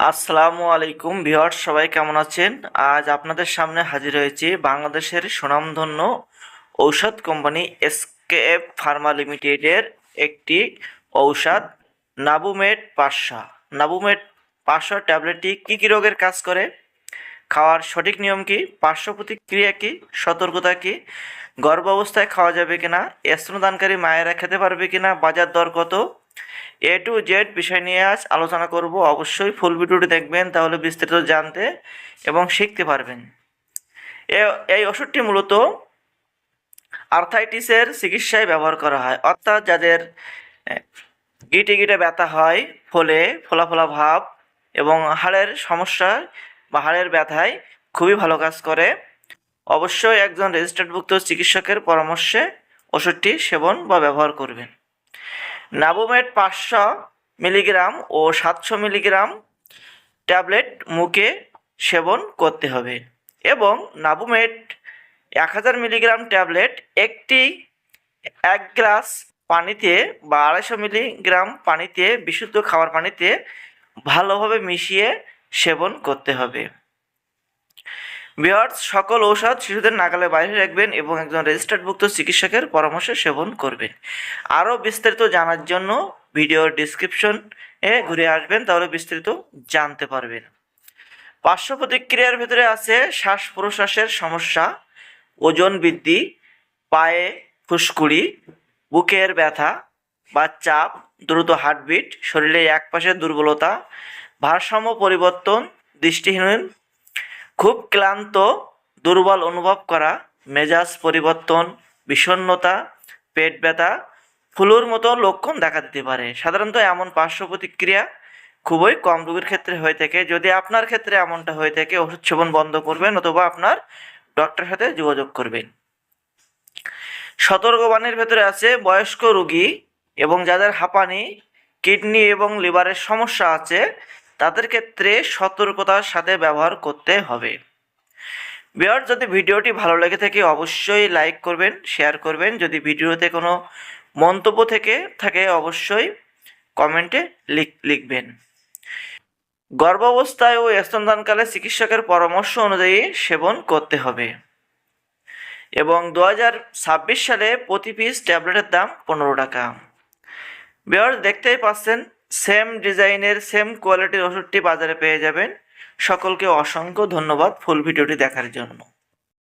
আসসালামু আলাইকুম ভিউয়ার্স, সবাই কেমন আছেন? আজ আপনাদের সামনে হাজির হয়েছি বাংলাদেশের সুনামধন্য ঔষধ কোম্পানি এসকেএফ ফার্মা লিমিটেডের একটি ঔষধ নাবুমেট পাঁচশো নাবুমেট পাঁচশো ট্যাবলেটটি কী কী রোগের কাজ করে? খাওয়ার সঠিক নিয়ম কি? পার্শ্ব প্রতিক্রিয়া কি? সতর্কতা কি? গর্ভ অবস্থায় খাওয়া যাবে কিনা? স্তনদানকারী মায়েরা খেতে পারবে কিনা? বাজার দর কত? এ টু জেড বিষয় নিয়ে আজ আলোচনা করব। অবশ্যই ফুল ভিডিওটি দেখবেন, তাহলে বিস্তারিত জানতে এবং শিখতে পারবেন। এই ওষুধটি মূলত আর্থাইটিসের চিকিৎসায় ব্যবহার করা হয়। অর্থাৎ যাদের গিটে গিটে ব্যথা হয়, ফলে ফোলা ফোলা ভাব এবং হাড়ের সমস্যা বা হাড়ের ব্যথায় খুবই ভালো কাজ করে। অবশ্যই একজন রেজিস্টার্ডভুক্ত চিকিৎসকের পরামর্শে ওষুধটি সেবন বা ব্যবহার করবেন। নাবোমেট পাঁচশো মিলিগ্রাম ও সাতশো মিলিগ্রাম ট্যাবলেট মুখে সেবন করতে হবে এবং নাবোমেট এক হাজার মিলিগ্রাম ট্যাবলেট একটি এক গ্লাস পানিতে বা আড়াইশো মিলিগ্রাম পানিতে বিশুদ্ধ খাবার পানিতে ভালোভাবে মিশিয়ে সেবন করতে হবে। বিহার্স, সকল ঔষধ শিশুদের নাগালে বাইরে রাখবেন এবং একজন রেজিস্টার্ডভুক্ত চিকিৎসকের পরামর্শে সেবন করবেন। আরও বিস্তারিত জানার জন্য ভিডিওর ডিসক্রিপশন এ ঘুরে আসবেন, তাহলে বিস্তারিত জানতে পারবেন। পার্শ্ব প্রতিক্রিয়ার ভেতরে আছে শ্বাস প্রশ্বাসের সমস্যা, ওজন বৃদ্ধি, পায়ে ফুসকুড়ি, বুকের ব্যথা বা চাপ, দ্রুত হার্টবিট শরীরে একপাশে দুর্বলতা, ভারসাম্য পরিবর্তন, দৃষ্টিহীন খুব ক্লান্ত, দুর্বল অনুভব করা, মেজাজ পরিবর্তন, বিষণ্ণতা, পেট ব্যথা, ফ্লুর মতো লক্ষণ দেখা দিতে পারে। সাধারণত এমন পার্শ্ব প্রতিক্রিয়া খুবই কম রোগীর ক্ষেত্রে হয়ে থাকে। যদি আপনার ক্ষেত্রে এমনটা হয়ে থাকে, ওষুধ সেবন বন্ধ করবেন অথবা আপনার ডক্টরের সাথে যোগাযোগ করবেন। সতর্কবাণীর ভেতরে আছে, বয়স্ক রোগী এবং যাদের হাঁপানি, কিডনি এবং লিভারের সমস্যা আছে তাদের ক্ষেত্রে সতর্কতার সাথে ব্যবহার করতে হবে। বিয়ার, যদি ভিডিওটি ভালো লেগে থাকে, অবশ্যই লাইক করবেন, শেয়ার করবেন। যদি ভিডিওতে কোনো মন্তব্য থেকে থাকে, অবশ্যই কমেন্টে লিখ, লিখবেন। গর্ভাবস্থায় ও স্তনদানকালে চিকিৎসকের পরামর্শ অনুযায়ী সেবন করতে হবে। এবং দু সালে প্রতি পিস ট্যাবলেটের দাম পনেরো টাকা। বেয়ার, দেখতেই পাচ্ছেন সেম ডিজাইনের, সেম কোয়ালিটির ওষুধটি বাজারে পেয়ে যাবেন। সকলকে অসংখ্য ধন্যবাদ ফুল ভিডিওটি দেখার জন্য।